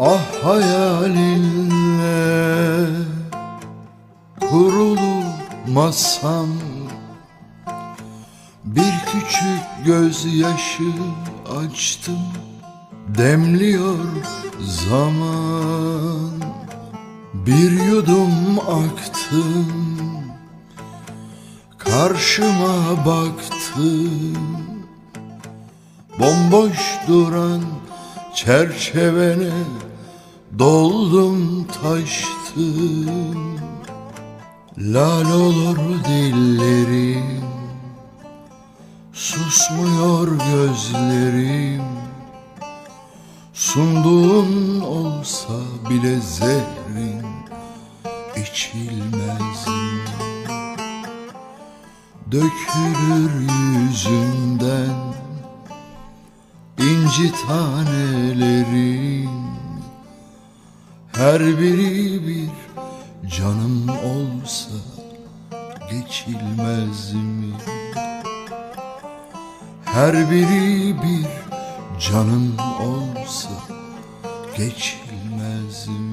Ah hayalinle kurulu masam Bir küçük gözyaşı açtım Demliyor zaman. Bir yudum aktım Karşıma baktım. Bomboş duran çerçevene Doldum taştım Lal olur dillerim Susmuyor gözlerim Sunduğun olsa bile zehrin içilmez? Dökülür yüzünden inci tanelerim Her biri bir canım olsa geçilmez mi? Her biri bir canım olsa geçilmez mi?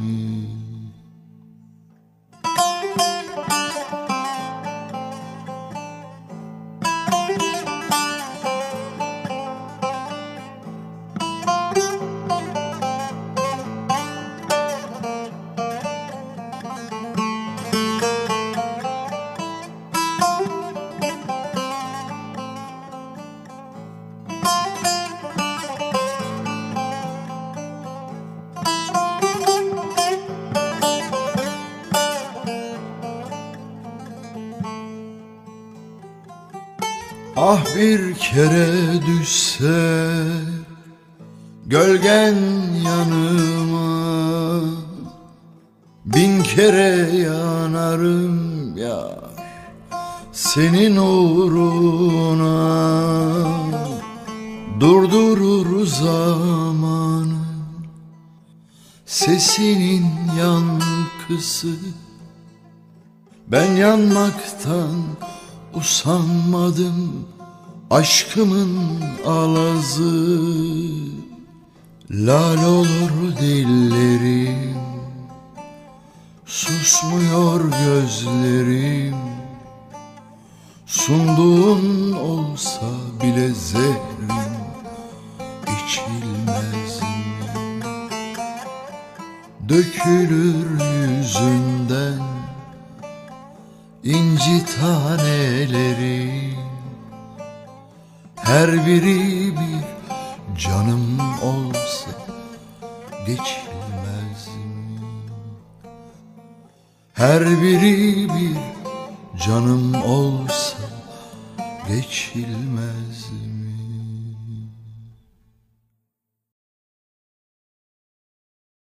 Ah bir kere düşse gölgen yanıma. Bin kere yanarım ya senin uğruna. Durdurur zamanı sesinin yankısı. Ben yanmaktan usanmadım Aşkımın alazı. Lal olur dillerim Susmuyor gözlerim. Sunduğun olsa bile zehrin içilmez? Dökülür yüzünden inci taneleri Her biri bir canım olsa geçilmez mi? Her biri bir canım olsa geçilmez mi?